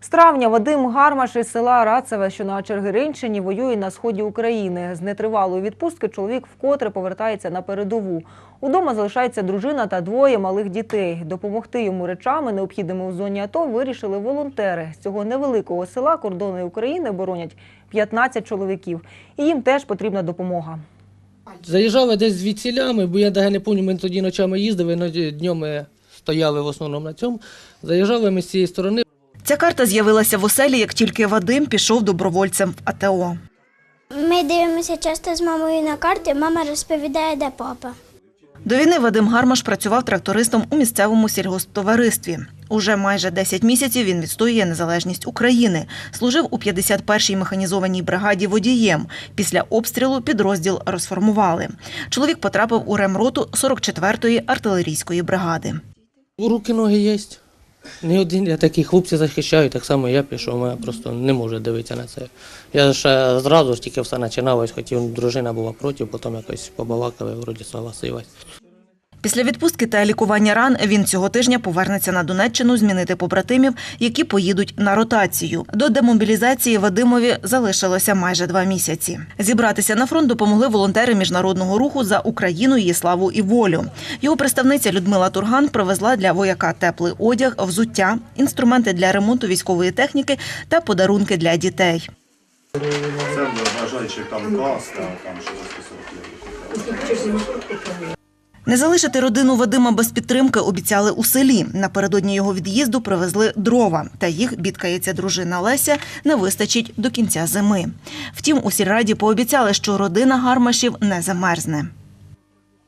З травня Вадим Гармаш із села Рацеве, що на Чергиринщині, воює на сході України. З нетривалої відпустки чоловік вкотре повертається на передову. Удома залишається дружина та двоє малих дітей. Допомогти йому речами, необхідними у зоні АТО, вирішили волонтери. З цього невеликого села кордони України боронять 15 чоловіків. І їм теж потрібна допомога. Заїжджали десь звідсілями, бо я не пам'ятаю, ми тоді ночами їздили, днем ми стояли в основному на цьому. Заїжджали ми з цієї сторони. Ця карта з'явилася в оселі, як тільки Вадим пішов добровольцем в АТО. Ми дивимося часто з мамою на карти. Мама розповідає, де папа. До війни Вадим Гармаш працював трактористом у місцевому сільгосптоваристві. Уже майже 10 місяців він відстоює незалежність України. Служив у 51-й механізованій бригаді водієм. Після обстрілу підрозділ розформували. Чоловік потрапив у ремроту 44-ї артилерійської бригади. Руки, ноги є. Не один, я такий хлопці захищаю, так само я пішов, мене просто не можу дивитися на це. Я ще зразу ж тільки все починалось, хотів, дружина була проти, потім якось побалакали, вроді согласилась. Після відпустки та лікування ран він цього тижня повернеться на Донеччину змінити побратимів, які поїдуть на ротацію. До демобілізації Вадимові залишилося майже два місяці. Зібратися на фронт допомогли волонтери міжнародного руху за Україну, її славу і волю. Його представниця Людмила Турган привезла для вояка теплий одяг, взуття, інструменти для ремонту військової техніки та подарунки для дітей. Це бажаючи там каста, там що застосовувати. Не залишити родину Вадима без підтримки обіцяли у селі. Напередодні його від'їзду привезли дрова, та їх бідкається дружина Леся, не вистачить до кінця зими. Втім, у сільраді пообіцяли, що родина Гармашів не замерзне.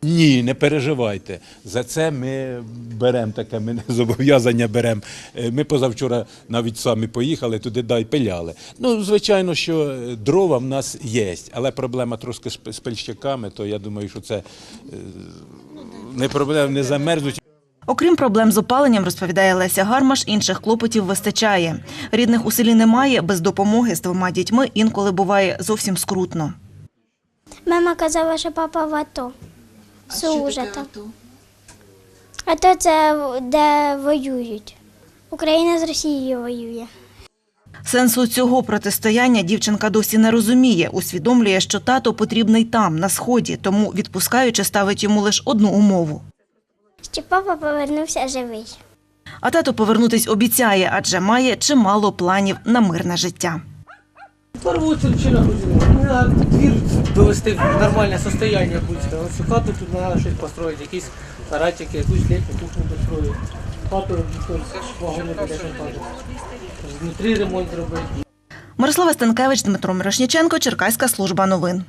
Ні, не переживайте. За це ми беремо таке, ми не зобов'язання беремо. Е, Ми позавчора навіть самі поїхали туди, дай пиляли. Ну, звичайно, що е, дрова в нас є, але проблема трошки з пильщиками, то я думаю, що це е, не проблема, не замерзнуть. Окрім проблем з опаленням, розповідає Леся Гармаш, інших клопотів вистачає. Рідних у селі немає, без допомоги з двома дітьми інколи буває зовсім скрутно. Мама казала, що папа в АТО. Служить там. АТО це де воюють. Україна з Росією воює. Сенсу цього протистояння дівчинка досі не розуміє. Усвідомлює, що тато потрібний там, на сході, тому відпускаючи, ставить йому лише одну умову. Щоб папа повернувся живий. А тато повернутись обіцяє, адже має чимало планів на мирне життя. Порвуться вчора на двір довести в нормальне состояние будь Ось цю хату тут треба щось построїти, якісь саратики, якусь літню кухню построїти. Хату вагони буде. Внутрі ремонт робити. Мирослава Станкевич, Дмитро Мирошніченко, Черкаська служба новин.